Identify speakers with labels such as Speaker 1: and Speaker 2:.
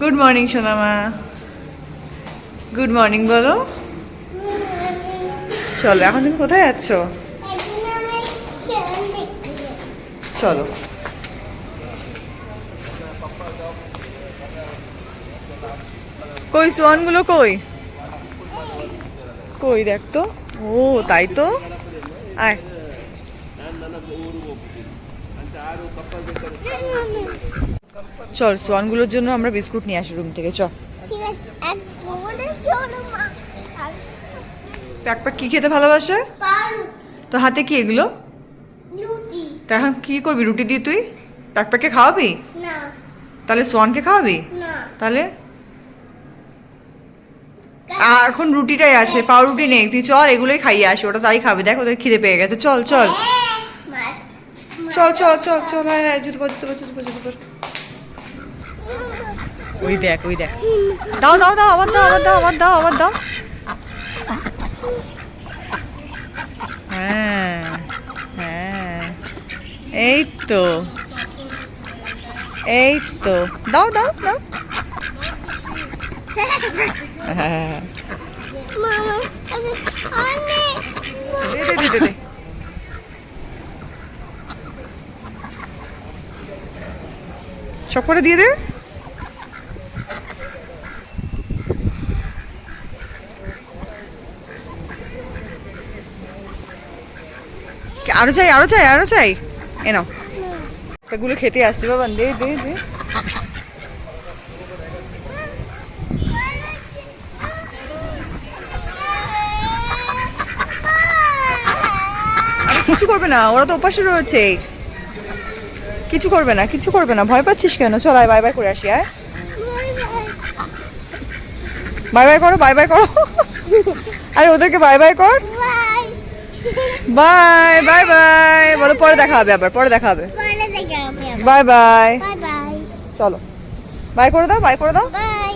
Speaker 1: Good morning সোনামা good morning বলো। চলো, এখন তুমি কোথায় যাচ্ছ? চলো। কই, সোয়ানগুলো কই? কই, দেখ তো। ও, তাই তো? আয়। চল সোয়ানগুলোর জন্য আমরা বিস্কুট নিয়ে আসি রুম থেকে চল প্যাক প্যাক কি খেতে ভালোবাসে? তো হাতে কি এগুলো? তা এখন কি করবি রুটি দিয়ে তুই? প্যাক প্যাকে খাওয়াবি তাহলে সোয়ানকে খাওয়াবি? তাহলে? আর এখন রুটিটাই আছে পাউরুটি নেই। তুই চল এগুলোই খাইয়ে আসি ওটা তাই খাবি। দেখ ওদের খিদে পেয়ে গেছে। চল চল। চল চল চল চল হ্যাঁ হ্যাঁ জুতো পর জুতো পর জুতো পর জুতো পর। ওই দেখ ওই দেখ। দাও দাও দাও আবার দাও আবার দাও আবার দাও আবার দাও। হ্যাঁ হ্যাঁ। এই তো এই তো। দাও দাও দাও। হ্যাঁ দে দে দে দে দে করে দিয়ে দে। আরও চাই আরও চাই আরও চাই। এ এগুলো খেতে আসছে, বাবা, দে দে দে। কিছু করবে না, ওরা তো উপাসে রয়েছে। কিছু করবে না কিছু করবে না। ভয় পাচ্ছিস কেন? চল আয় বাই বাই করে আসি আয়। বাই বাই করো বাই বাই করো। আরে ওদেরকে বাই বাই কর। বাই বাই বাই বলো পরে দেখা হবে আবার পরে দেখা হবে। বাই বাই
Speaker 2: বাই বাই
Speaker 1: চলো। বাই করে দাও বাই করে দাও।
Speaker 2: বাই